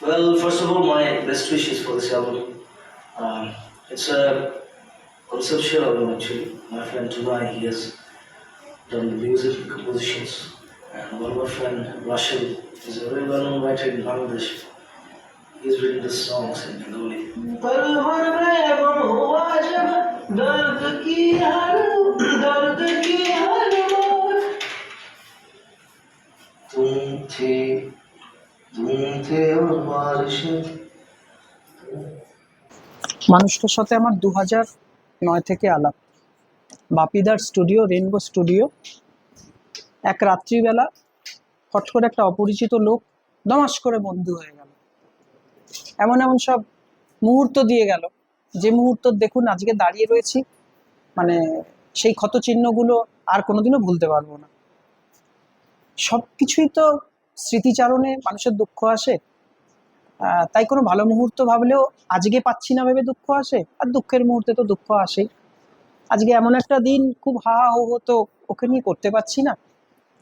Well, first of all, my best wishes for this album. Um, it's a conceptual album actually. My friend Tunai, he has done the music compositions. And one my friend, Rashid, is a very well-known writer in Bangladesh. He's written the songs in Bengali. पल भर में गुम हुआ जब दर्द की हर दर्द की हर बात तुम थे तुम थे और बारिशें মানুষটার সাথে আমার দু হাজার নয় থেকে আলাপ বাপিদার স্টুডিও রেনবো স্টুডিও এক রাত্রিবেলা হট করে একটা অপরিচিত লোক দমাস করে বন্ধু হয়ে গেল এমন এমন সব মুহূর্ত দিয়ে গেল। যে মুহূর্ত দেখুন, আজকে দাঁড়িয়ে রয়েছি মানে সেই ক্ষত ক্ষতচিহ্নগুলো আর কোনোদিনও ভুলতে পারব না। সব কিছুই তো স্মৃতিচারণে মানুষের দুঃখ আসে। তাই কোনো ভালো মুহূর্ত ভাবলেও আজকে পাচ্ছি না ভেবে দুঃখ আসে, আর দুঃখের মুহূর্তে তো দুঃখ আসেই। আজকে এমন একটা দিন, খুব হা হো হতো ওকে নিয়ে করতে পারছি না।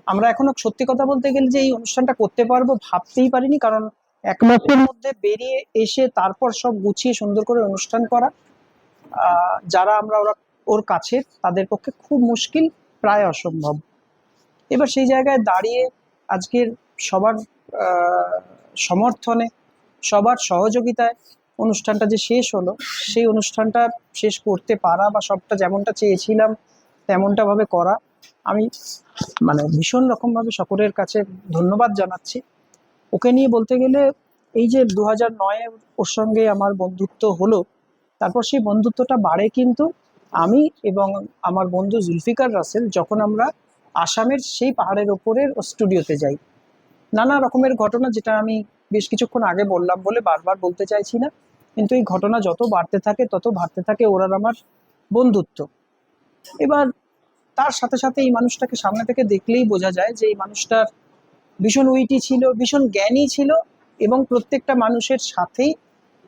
আমরা এখনও সত্যি কথা বলতে গেলে যে এই অনুষ্ঠানটা করতে পারব ভাবতেই পারিনি, কারণ এক মাসের মধ্যে বেরিয়ে এসে তারপর সব গুছিয়ে সুন্দর করে অনুষ্ঠান করা। যারা আমরা ওরা, ওর কাছে, তাদের পক্ষে খুব মুশকিল, প্রায় অসম্ভব। এবার সেই জায়গায় দাঁড়িয়ে আজকের সবার সমর্থনে, সবার সহযোগিতায় অনুষ্ঠানটা যে শেষ হলো, সেই অনুষ্ঠানটা শেষ করতে পারা বা সবটা যেমনটা চেয়েছিলাম, তেমনটা ভাবে করা। আমি মানে ভীষণ রকমভাবে সকলের কাছে ধন্যবাদ জানাচ্ছি। ওকে নিয়ে বলতে গেলে এই যে দু হাজার নয়ে ওর সঙ্গে আমার বন্ধুত্ব হলো, তারপর সেই বন্ধুত্বটা বাড়ে কিন্তু আমি এবং আমার বন্ধু জুলফিকার রাসেল যখন আমরা আসামের সেই পাহাড়ের ওপরের স্টুডিওতে যাই। নানা রকমের ঘটনা যেটা আমি বেশ কিছুক্ষণ আগে বললাম বলে বারবার বলতে চাইছি না, কিন্তু এই ঘটনা যত বাড়তে থাকে, তত বাড়তে থাকে ওর আর আমার বন্ধুত্ব। এবার তার সাথে সাথে এই মানুষটাকে সামনে থেকে দেখলেই বোঝা যায় যে এই মানুষটার ভীষণ উইটি ছিল, ভীষণ জ্ঞানী ছিল এবং প্রত্যেকটা মানুষের সাথেই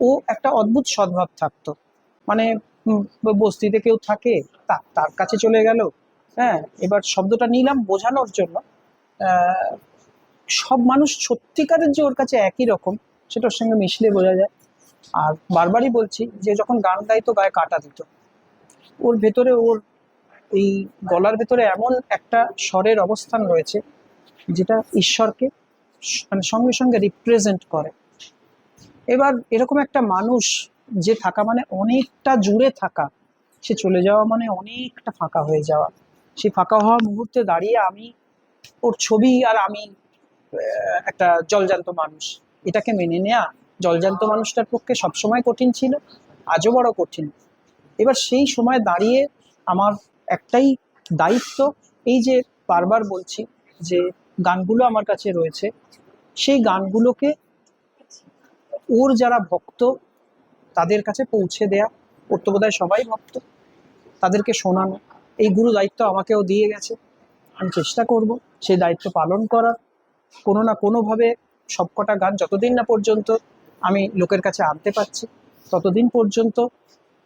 ও একটা অদ্ভুত সদ্ভাব থাকতো। মানে বস্তিতে কেউ থাকে, তা- তার কাছে চলে গেল হ্যাঁ এবার শব্দটা নিলাম বোঝানোর জন্য। সব মানুষ সত্যিকারের যে ওর কাছে একই রকম, সেটা ওর সঙ্গে মিশলে বোঝা যায়। আর বারবারই বলছি যে যখন গান গাইতো, গায়ে কাটা দিত। ওর ভেতরে ওর এই গলার ভেতরে এমন একটা স্বরের অবস্থান রয়েছে যেটা ঈশ্বরকে মানে সঙ্গে সঙ্গে রিপ্রেজেন্ট করে। এবার এরকম একটা মানুষ যে থাকা মানে অনেকটা জুড়ে থাকা, সে চলে যাওয়া মানে অনেকটা ফাঁকা হয়ে যাওয়া। সেই ফাঁকা হওয়া মুহূর্তে দাঁড়িয়ে আমি ওর ছবি আর আমি একটা জলজান্ত মানুষ। এটাকে মেনে নেয়া জলজান্ত মানুষটার পক্ষে সবসময় কঠিন ছিল, আজও বড় কঠিন। এবার সেই সময় দাঁড়িয়ে আমার একটাই দায়িত্ব, এই যে বারবার বলছি যে গানগুলো আমার কাছে রয়েছে। সেই গানগুলোকে ওর যারা ভক্ত, তাদের কাছে পৌঁছে দেয়া, ওর তো বোধহয় সবাই ভক্ত, তাদেরকে শোনানো, এই গুরু দায়িত্ব আমাকেও দিয়ে গেছে। আমি চেষ্টা করব সেই দায়িত্ব পালন করার। কোনো না কোনোভাবে সবকটা গান যতদিন না পর্যন্ত আমি লোকের কাছে আনতে পারছি, ততদিন পর্যন্ত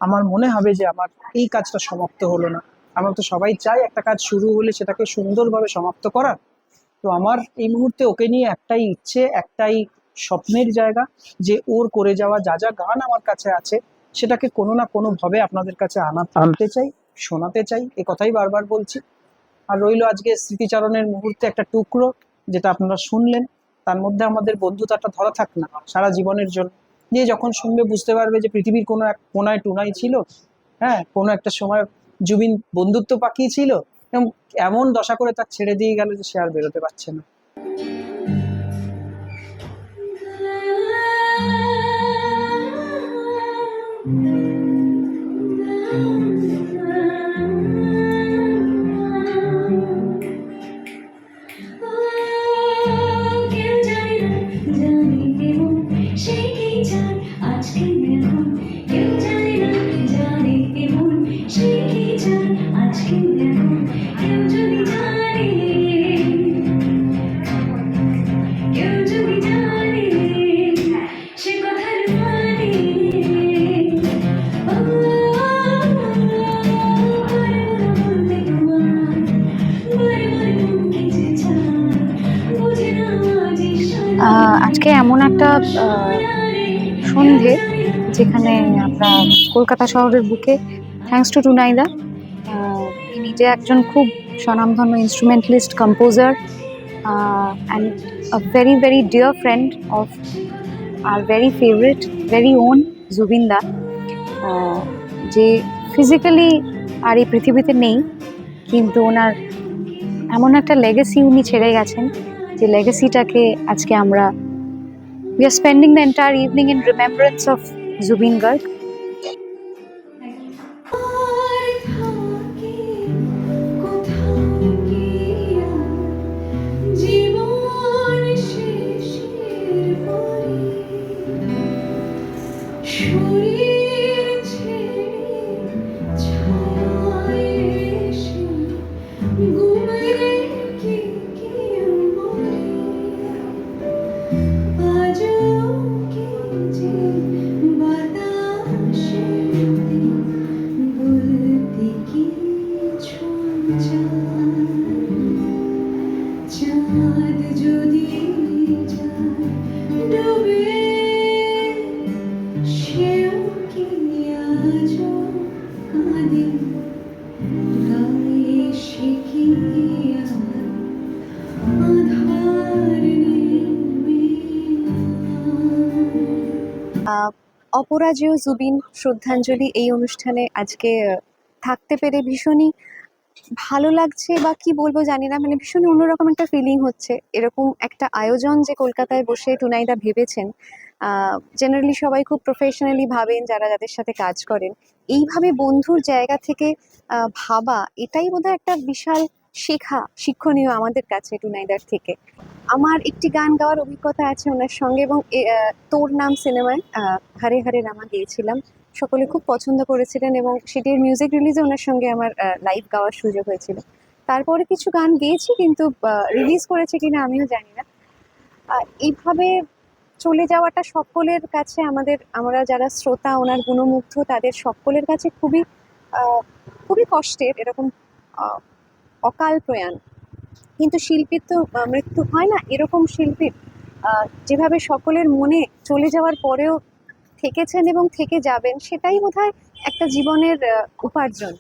আমার মনে হবে যে আমার এই কাজটা সমাপ্ত হলো না। আমরা তো সবাই চাই একটা কাজ শুরু হলে সেটাকে সুন্দরভাবে সমাপ্ত করার। তো আমার এই মুহূর্তে ওকে নিয়ে একটাই ইচ্ছে একটাই স্বপ্নের জায়গা যে ওর করে যাওয়া যা যা গান আমার কাছে আছে সেটাকে কোনো না কোনোভাবে আপনাদের কাছে আনা আনতে চাই শোনাতে চাই এ কথাই বারবার বলছি। আর রইল আজকে স্মৃতিচারণের মুহূর্তে একটা টুকরো যেটা আপনারা শুনলেন তার মধ্যে আমাদের বন্ধুতাটা ধরা থাক না সারা জীবনের জন্য। যে যখন শুনবে বুঝতে পারবে যে পৃথিবীর কোনো এক কোনায় টুনাই ছিল হ্যাঁ কোনো একটা সময় জুবিন বন্ধুত্ব পাকিয়েছিল এমন দশা করে তার ছেড়ে দিয়ে গেল যে সে আর বেরোতে পারছে না। সন্ধে, যেখানে আমরা কলকাতা শহরের বুকে থ্যাংকস টু টুনাইদা উনি নিজে একজন খুব স্বনামধন্য instrumentalist composer and a very very dear friend of R very favourite very own জুবিনদা যে ফিজিক্যালি আর এই পৃথিবীতে নেই, কিন্তু ওনার এমন একটা লেগেসি উনি ছেড়ে গেছেন, যে লেগেসিটাকে আজকে আমরা We are spending the entire evening in remembrance of Zubin Garg. অপরাজেয় জুবিন শ্রদ্ধাঞ্জলি এই অনুষ্ঠানে আজকে থাকতে পেরে ভীষণই ভালো লাগছে বা কি বলব জানি না মানে ভীষণই অন্যরকম একটা ফিলিং হচ্ছে। এরকম একটা আয়োজন যে কলকাতায় বসে টুনাইদা ভেবেছেন জেনারেলি সবাই খুব প্রফেশনালি ভাবেন যারা যাদের সাথে কাজ করেন। এইভাবে বন্ধুর জায়গা থেকে ভাবা, এটাই বোধহয় একটা বিশাল শেখা শিক্ষণীয় আমাদের কাছে টুনাইদার থেকে। আমার একটি গান গাওয়ার অভিজ্ঞতা আছে ওনার সঙ্গে এবং তোর নাম সিনেমায় হারে হারে রামা গিয়েছিলাম। সকলে খুব পছন্দ করেছিলেন এবং সেটির মিউজিক রিলিজে ওনার সঙ্গে আমার লাইভ গাওয়ার সুযোগ হয়েছিল। তারপরে কিছু গান গেয়েছি কিন্তু রিলিজ করেছে কিনা আমিও জানি না। এইভাবে চলে যাওয়াটা সকলের কাছে আমাদের, আমরা যারা শ্রোতা, ওনার গুণমুগ্ধ, তাদের সকলের কাছে খুবই খুবই কষ্টের, এরকম অকাল প্রয়াণ। কিন্তু শিল্পীর তো মৃত্যু হয় না, এরকম শিল্পীর যেভাবে সকলের মনে চলে যাওয়ার পরেও থেকেছেন এবং থেকে যাবেন, সেটাই বোধহয় একটা জীবনের উপার্জন।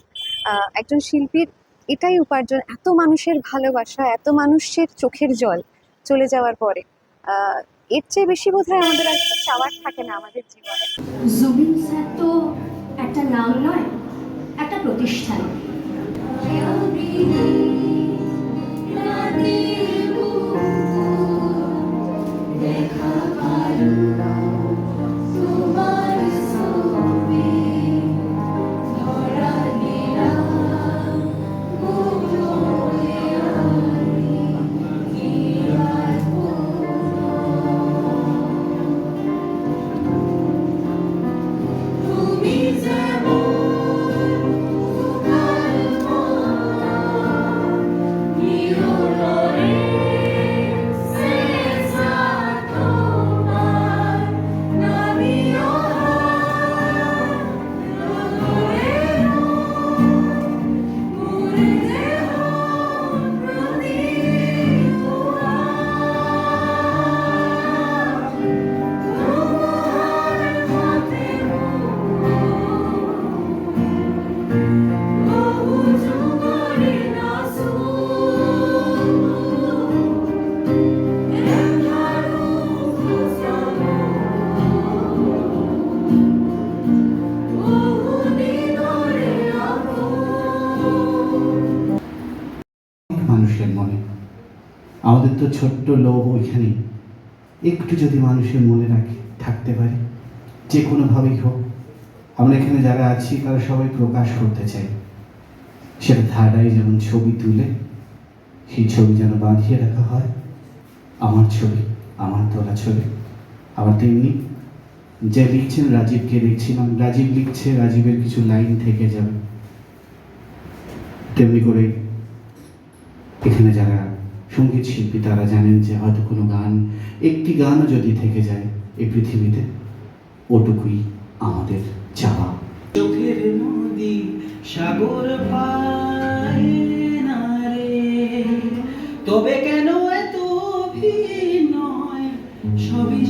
একজন শিল্পীর এটাই উপার্জন, এত মানুষের ভালোবাসা, এত মানুষের চোখের জল চলে যাওয়ার পরে। এর চেয়ে বেশি বোধ হয় আমাদের আর চাওয়ার থাকে না আমাদের জীবনে। জুবিন স্যার তো একটা নাম নয়, একটা প্রতিষ্ঠান। me. ছোট্ট লোভ ওইখানে একটু যদি মানুষের মনে রাখে, থাকতে পারে। যে কোনোভাবেই হোক, আমরা এখানে যারা আছি, তারা সবাই প্রকাশ করতে চাই। সেটা ধারায় যেমন ছবি তুলে, সেই ছবি যেন বাঁধিয়ে রাখা হয়। আমার ছবি, আমার তোলা ছবি। আবার তেমনি যে লিখছেন রাজীবকে দেখছিলাম, রাজীব লিখছে, রাজীবের কিছু লাইন থেকে যাবে। তেমনি করে এখানে যারা সংগীত শিল্পী তারা জানেন যে হয়তো কোনো গান, একটি গানও যদি থেকে যায় এই পৃথিবীতে, ওটুকুই আমাদের চাওয়া। চোখের নদী সাগর পায় না রে, তবে কেন এত নয় সবই